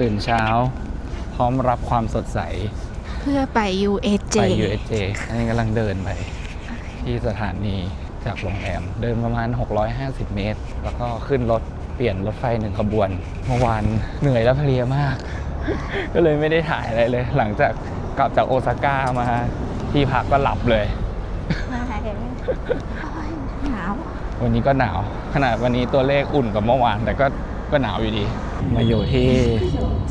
ตื่นเช้า พร้อมรับความสดใส เพื่อไป USJ ไป USJ อันนี้กำลังเดินไป ที่สถานีจากโรงแรมเดินประมาณ 650 เมตร แล้วก็ขึ้นรถเปลี่ยนรถไฟหนึ่งขบวน เมื่อวานเหนื่อยและเพลียมาก ก็เลยไม่ได้ถ่ายอะไรเลย หลังจากกลับจากโอซาก้ามาที่พักก็หลับเลย มาเดี๋ยวหนาว วันนี้ก็หนาว ขนาดวันนี้ตัวเลขอุ่นกว่าเมื่อวาน แต่ก็ ก็หนาวอยู่ดี มาอยู่ที่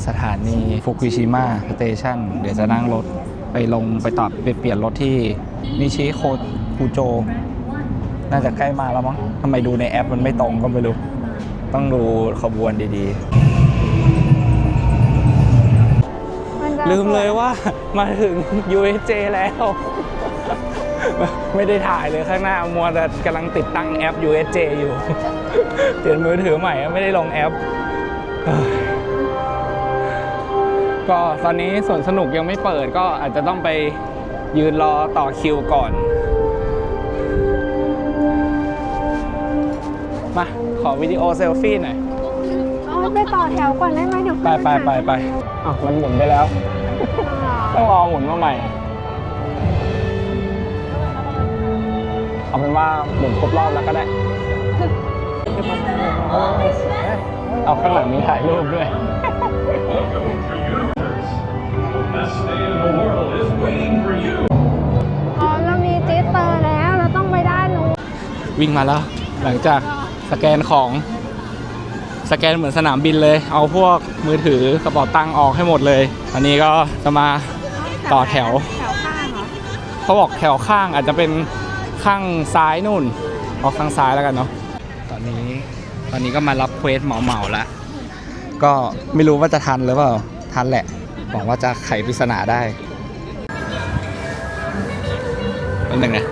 สถานีฟุกุชิมะสเตชันเดี๋ยวจะนั่งรถไปลงไปต่อไปเปลี่ยนรถที่นิชิโคคูโจ น่าจะใกล้มาแล้วมั้งทำไมดูในแอปมันไม่ตรงก็ไม่รู้ ต้องดูขบวนดีๆ ลืมเลยว่ามาถึง USJ แล้ว ไม่ได้ถ่ายเลยข้างหน้ามัวแต่กำลังติดตั้งแอป USJ อยู่ เปลี่ยนมือถือใหม่ไม่ได้ลงแอปเฮ้ยก็ตอนนี้สวนสนุกยังไม่เปิดก็อาจจะต้องไปยืนรอต่อคิวก่อน มา ขอวิดีโอเซลฟี่หน่อยอ๋อไปต่อแถวก่อนได้ไหมเดี๋ยวไปไปไปไปอ้าวมันหมุนไปแล้ว ต้องรอหมุนมาใหม่ เอาเป็นว่าหมุนครบรอบแล้วก็ได้ เอาข้างหลังมีถ่ายรูปด้วย อ๋อเรามีจิตเตอร์แล้ว เราต้องไปด้านนู้นวิ่งมาแล้ว หลังจากสแกนของ สแกนเหมือนสนามบินเลย เอาพวกมือถือกระเป๋าตังค์ออกให้หมดเลย อันนี้ก็จะมาต่อแถว แถวข้างเหรอเขาบอกแถวข้างอาจจะเป็นข้างซ้ายนู่นเอาข้างซ้ายแล้วกันเนาะต อนนี้ ตอนนี้ก็มารับเควสเหมาเหมาๆแล้วก็ไม่รู้ว่าจะทันหรือเปล่า ทันแหละ หวังว่าจะไขปริศนาได้อันหนึ่งนะ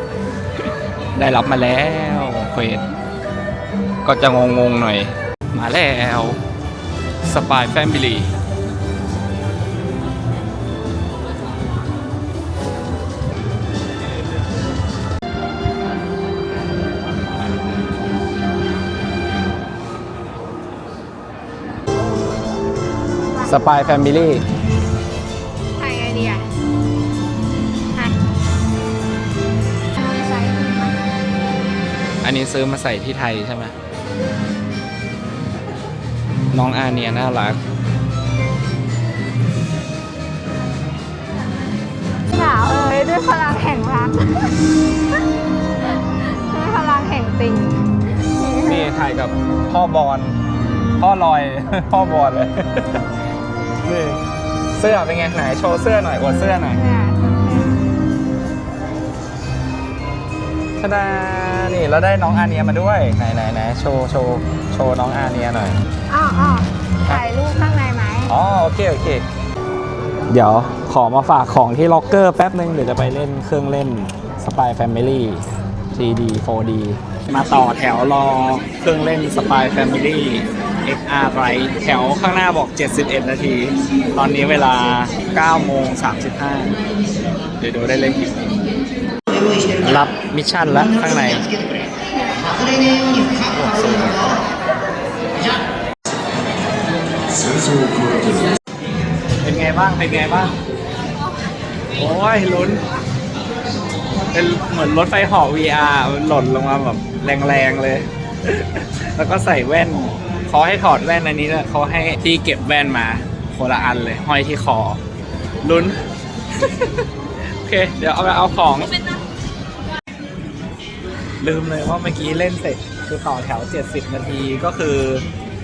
ได้รับมาแล้วเควสก็จะงงๆหน่อย มาแล้วสปายแฟมิลี่ สปายแฟมิลี่ถ่ายไงดีอะถ่ายใช้อันนี้ซื้อมาใส่ที่ไทยใช่ไหมน้องอาเนียน่ารัก หนาวเอ้ยด้วยพลังแห่งรักด้วยพลังแห่งติงนี่ถ่ายกับพ่อบอลพ่อลอย พ่อบอลเลย นี่เสื้อเป็นไงไหนโชว์เสื้อหน่อยอวดเสื้อหน่อยเนี่ยชดานี่แล้วได้น้องอาเนียมาด้วยไหนไหนไหนโชว์โชว์โชว์น้องอาเนียหน่อยอ้าวอ้าวถ่ายรูปข้างในไหมอ๋อโอเคโอเค เดี๋ยวขอมาฝากของที่ล็อกเกอร์แป๊บนึงเดี๋ยวจะไปเล่นเครื่องเล่น Spy Family 3D 4D มาต่อแถวรอเครื่องเล่น Spy Family XR Lite แถวข้างหน้าบอก 71 นาที ตอนนี้เวลา 9 โมง 35 เดี๋ยวดูได้เล่นกี่รับมิชชั่นแล้วข้างในเป็นไงบ้าง เป็นไงบ้าง โอ้ยลุ้น เป็นเหมือนรถไฟเหาะ VR มันหล่นลงมาแบบแรงๆเลย แล้วก็ใส่แว่นเขาให้ถอดแว่นอันนี้เนะเขาให้ที่เก็บแว่นมาคนละอันเลย ห้อยที่คอลุ้น โอเค เดี๋ยวเอาไปเอาของ ลืมเลยว่าเมื่อกี้เล่นเสร็จคือต่อแถว 70 นาทีก็คือ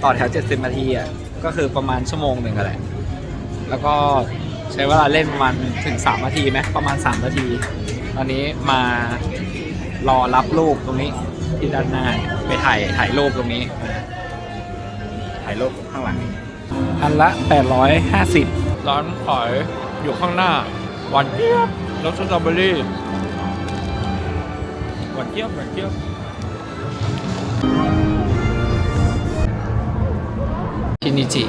ต่อแถว 70 นาทีอะก็คือประมาณชั่วโมงหนึ่งอะแหละ แล้วก็ใช้เวลาเล่นประมาณถึง 3 นาทีไหมประมาณ 3 นาที ตอนนี้มารอรับรูปตรงนี้ ที่ด้านหน้าเนี่ยไปถ่ายถ่ายรูปตรงนี้ ถ่ายรูปข้างหลังอันละ 850 ร้านขายอยู่ข้างหน้า หวานเจี๊ยบรสสตรอเบอรี่หวานเจี๊ยบหวานเจี๊ยบชินิจิ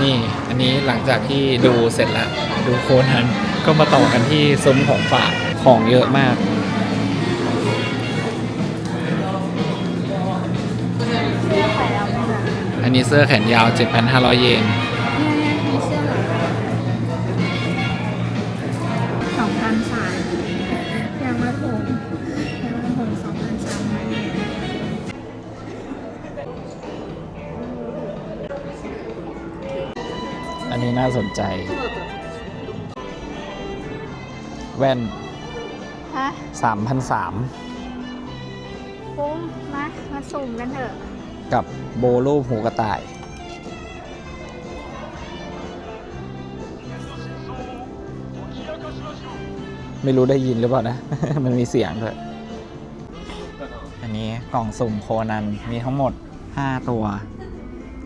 นี่ อันนี้หลังจากที่ดูเสร็จแล้ว ดูโคนนั้น ก็มาต่อกันที่ซุ้มของฝากของเยอะมาก อันนี้เสื้อแขนยาว 7,500 เยนสองพันสามยางมาผมยางมาผมสองพันสามร้อยเยนอันนี้น่าสนใจ แว่นฮะ3,300ฟุ้งมามาสุ่มกันเถอะ กับโบรูปหูกระต่าย ไม่รู้ได้ยินหรือเปล่านะ มันมีเสียงด้วย อันนี้กล่องสุ่มโคนัน มีทั้งหมด 5 ตัว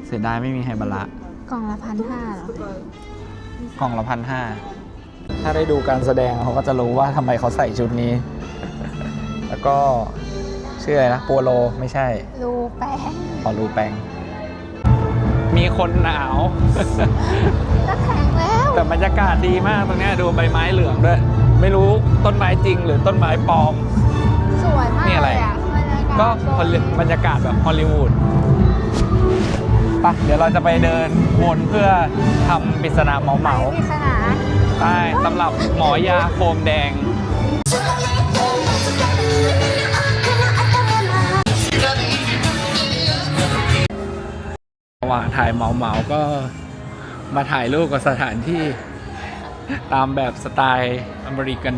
เสียดายไม่มีไฮบาระกล่องละพันห้าเหรอกล่องละพันห้า ถ้าได้ดูการแสดงเขาก็จะรู้ว่าทำไมเขาใส่ชุดนี้ แล้วก็ชื่ออะไรนะโปโลไม่ใช่ รูแป้งขอรูแปง มีคนหนาวจะแข็งแล้วแต่บรรยากาศดีมากตรงเนี้ยดูใบไม้เหลืองด้วย ไม่รู้ต้นไม้จริงหรือต้นไม้ปลอม สวยมากนี่อะไร เลยอะบรรยากาศก็ฮอลลีบรรยากาศแบบฮอลลีวูดไปะเดี๋ยวเราจะไปเดินวนเพื่อทำปริศนาเหมาเหมาปริศนาๆ ใช่สำหรับหมอยาโฟมแดง ระหว่างถ่ายเมาเมาก็มาถ่ายรูปกับสถานที่ตามแบบสไตล์อเมริกัน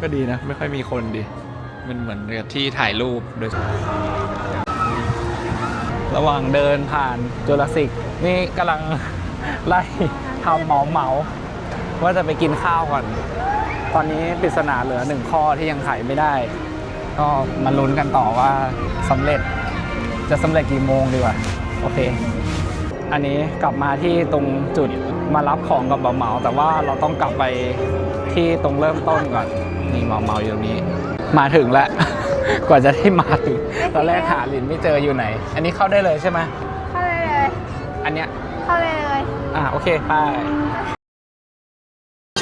ก็ดีนะ ไม่ค่อยมีคนดี มันเหมือนกับที่ถ่ายรูปโดยระหว่างเดินผ่านจุลสิกนี่กำลัง ไล่ทำเหมาเหมาๆว่าจะไปกินข้าวก่อน ตอนนี้ปริศนาเหลือหนึ่งข้อที่ยังไขไม่ได้ ก็มาลุ้นกันต่อว่าสำเร็จจะสำเร็จกี่โมงดีกว่า โอเค อันนี้กลับมาที่ตรงจุดมารับของกับเหมาๆแต่ว่าเราต้องกลับไปที่ตรงเริ่มต้นก่อนนี่เหมาๆอยู่ตรงนี้ มาถึงแล้ว กว่าจะได้มาถึงตอนแรกหาลินไม่เจออยู่ไหน อันนี้เข้าได้เลยใช่ไหมเข้าเลยเลย อันเนี้ย เข้าเลยเลย อ่าโอเคไป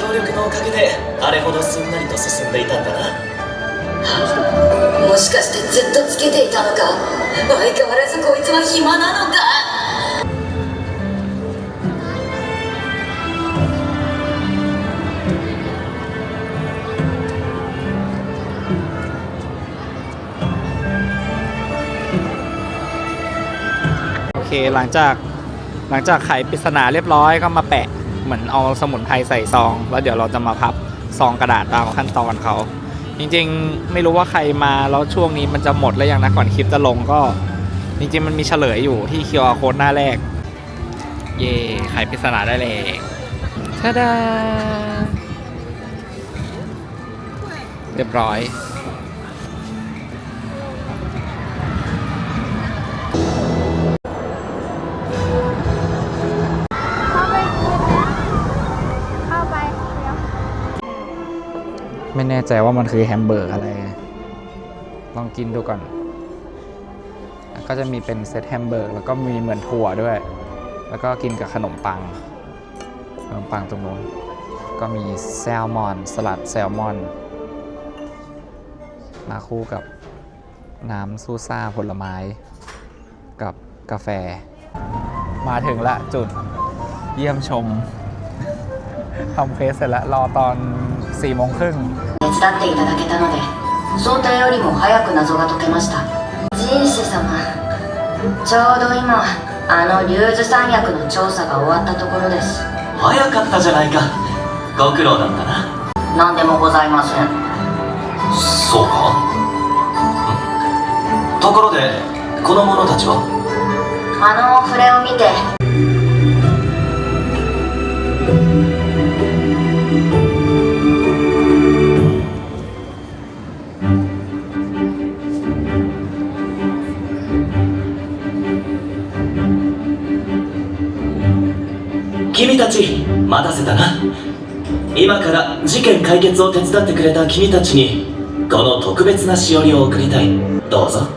協力のおかげであれほどすんなりと進んでいたんだなもしかしてずっとつけていたのか相変わらずこいつは暇なのか โอเคหลังจาก หลังจากไขปริศนาเรียบร้อยก็มาแปะเหมือนเอาสมุนไพรใส่ซอง แล้วเดี๋ยวเราจะมาพับซองกระดาษตามขั้นตอนเขาจริงๆไม่รู้ว่าใครมาแล้วช่วงนี้มันจะหมดแล้วยังนะก่อนคลิปจะลงก็ จริงๆมันมีเฉลยอยู่ที่ QR code หน้าแรก เย่ไขปริศนาได้เลยทาดาเรียบร้อย ไม่แน่ใจว่ามันคือแฮมเบอร์อะไร ลองกินดูก่อน ก็จะมีเป็นเซตแฮมเบอร์แล้วก็มีเหมือนถั่วด้วย แล้วก็กินกับขนมปัง ขนมปังตรงนู้น ก็มีแซลมอน สลัดแซลมอน มาคู่กับน้ำซูซ่าผลไม้ กับกาแฟ มาถึงละจุดเยี่ยมชมทำเควสเสร็จแล้ว รอตอน4โมงครึ่ง 手伝っていただけたので想定よりも早く謎が解けました。ジンシ様ちょうど今あのリューズ山脈の調査が終わったところです。早かったじゃないか。ご苦労だったな。何でもございません。そうか？うん。ところでこの者たちは？あの触れを見てたち待たせたな今から事件解決を手伝ってくれた君たちにこの特別なしおりを送りたいどうぞ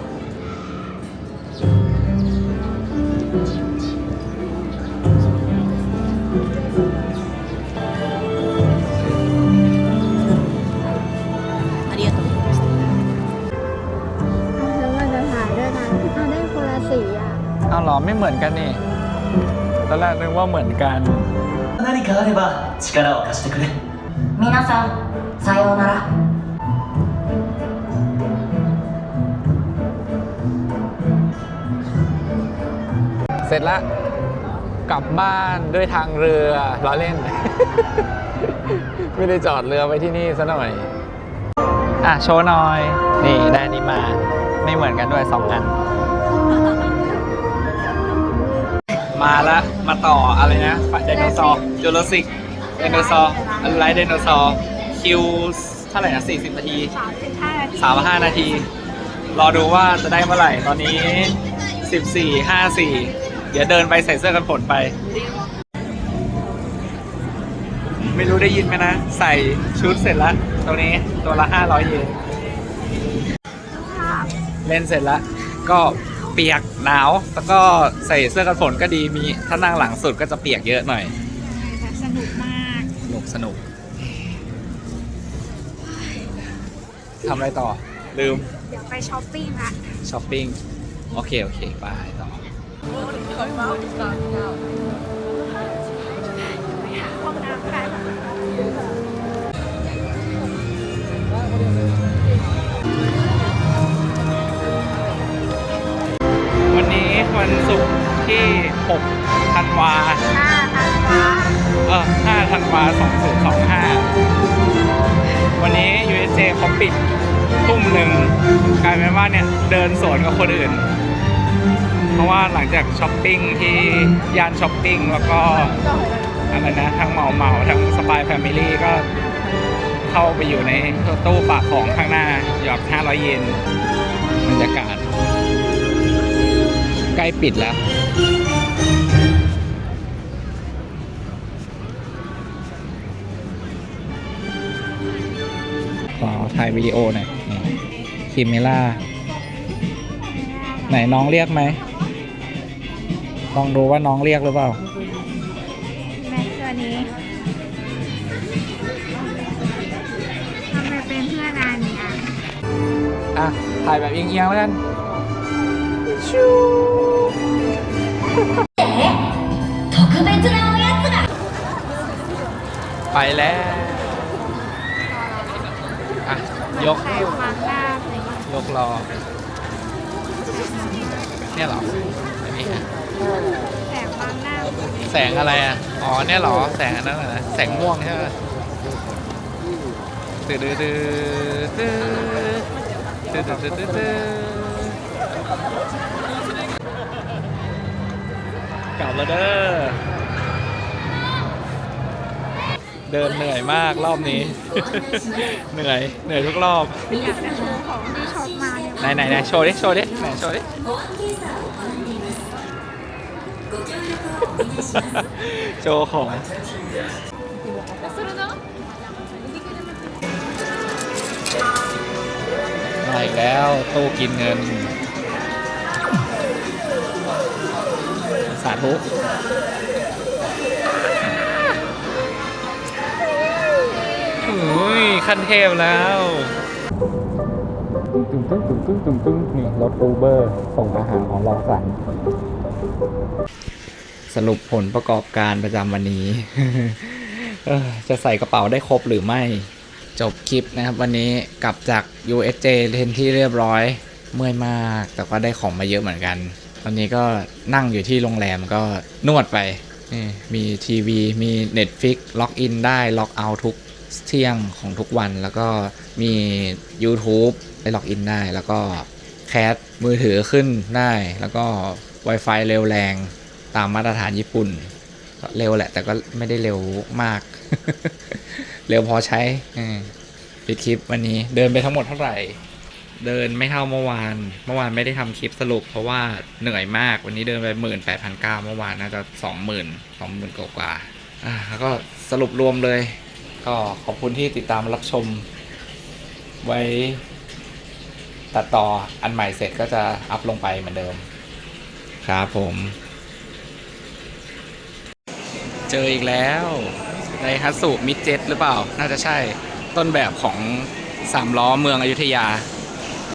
แล้วมันจะถ่ายด้วยนะเอาได้ ไม่เหมือนกันนี่ ตอนแรกนึกว่าเหมือนกัน 何かあれば力を貸してくれ皆さんさようなら เสร็จละกลับบ้านด้วยทางเรือล้อเล่น ไม่ได้จอดเรือไว้ที่นี่ซะหน่อย อ่ะ โชว์หน่อย นี่ได้อันนี้มา ไม่เหมือนกันด้วยสองอัน มาละมาต่ออะไรนะฝันไดโนเสาร์จูราสสิกไดโนเสาร์อะไรไดโนเสาร์คิวเท่าไหร่นะ40นาทีสามสิบห้านาที35นาที รอดูว่าจะได้เมื่อไหร่ตอนนี้14 54เดี๋ยวเดินไปใส่เสื้อกันฝนไป ไม่รู้ได้ยินไหมนะ ใส่ชุดเสร็จแล้วตรงนี้ตัวละ500เยนเล่นเสร็จแล้วก็ เปียกหนาว แล้วก็ใส่เสื้อกันฝนก็ดีมีถ้านั่งหลังสุดก็จะเปียกเยอะหน่อยแต่สนุกมากสนุกสนุกทำอะไรต่อ ลืม เดี๋ยวไปช้อปปิ้งละช้อปปิ้ง โอเค โอเคไปต่อไปหาห้องน้ำกันวั วันศุกร์ที่6ธันวาห้าธันวาเออ5ธันวา2025 วันนี้ USJ เขาปิดทุ่มหนึ่งกลายเป็นว่าเนี่ย เดินสวนกับคนอื่น เพราะว่าหลังจากช้อปปิ้งที่ย่านช้อปปิ้งแล้วก็อะไรนะทั้งเหมาเหมาทั้งสปายแฟมิลี่ก็เข้าไปอยู่ในตู้ฝากของข้างหน้า หยอด500 เยนบรรยากาศ ล้ปิดแล้วขอถ่ายวิดีโอหน่อยคิมเมล่า ไหนน้องเรียกไหม ลองดูว่าน้องเรียกหรือเปล่าแม็กตัวนี้ทำไมเป็นเพื่อนอันนี้อะ อะ ถ่ายแบบเอียงๆแล้วกัน Choo! ไปแล้วอะยก ยกรอ เนี่ยเหรออันนี้ฮะแต่ฟังหน้าแสงอะไรอะ อ๋อ เนี่ยเหรอ แสงอันนั้นน่ะนะแสงม่วงใช่ไหมตื้อตื้อตื้อตื้อตื้อตื้อตื้อตื้อตื้อ กลับแล้วเด้อ เดินเหนื่อยมากรอบนี้ เหนื่อย เหนื่อยทุกรอบ อยากจะโชว์ของที่ช็อปมาเนี่ยไหนไหนไหนโชว์ดิ โชว์ดิไหนโชว์ดิ โชว์ของ มาอีกแล้วตู้กินเงินาธุโอ้ยขั้นเทพแล้วตึ้งตึ้งตึ้งตึ้งตึ้งตึ้งนี่รถอูเบอร์ส่งอาหารของเราสั่งสรุปผลประกอบการประจำวันนี้เอ่อจะใส่กระเป๋าได้ครบหรือไม่ จบคลิปนะครับ วันนี้กลับจาก USJ เทนที่เรียบร้อย เมื่อยมาก แต่ก็ได้ของมาเยอะเหมือนกัน ตอนนี้ก็นั่งอยู่ที่โรงแรมก็นวดไปนี่มีทีวี มี Netflix ล็อกอินได้ ล็อกเอาทุกเที่ยงของทุกวัน แล้วก็มี YouTube ได้ล็อกอินได้ แล้วก็แคสมือถือขึ้นได้ แล้วก็ Wi-Fi เร็วแรงตามมาตรฐานญี่ปุ่น เร็วแหละ แต่ก็ไม่ได้เร็วมาก เร็วพอใช้อืมปิดคลิปวันนี้เดินไปทั้งหมดเท่าไหร่ เดินไม่เท่าเมื่อวาน เมื่อวานไม่ได้ทำคลิปสรุป เพราะว่าเหนื่อยมาก วันนี้เดินไปหมื่นแปดพันเก้าเมื่อวานน่าจะสองหมื่นสองหมื่นกว่าๆอ่าแล้วก็สรุปรวมเลย ก็ขอบคุณที่ติดตามรับชม ไว้ ตัดต่ออันใหม่เสร็จก็จะอัพลงไปเหมือนเดิม ครับผม เจออีกแล้วในฮัตสุมิดเจ็ตหรือเปล่า น่าจะใช่ต้นแบบของสามล้อเมืองอยุธยา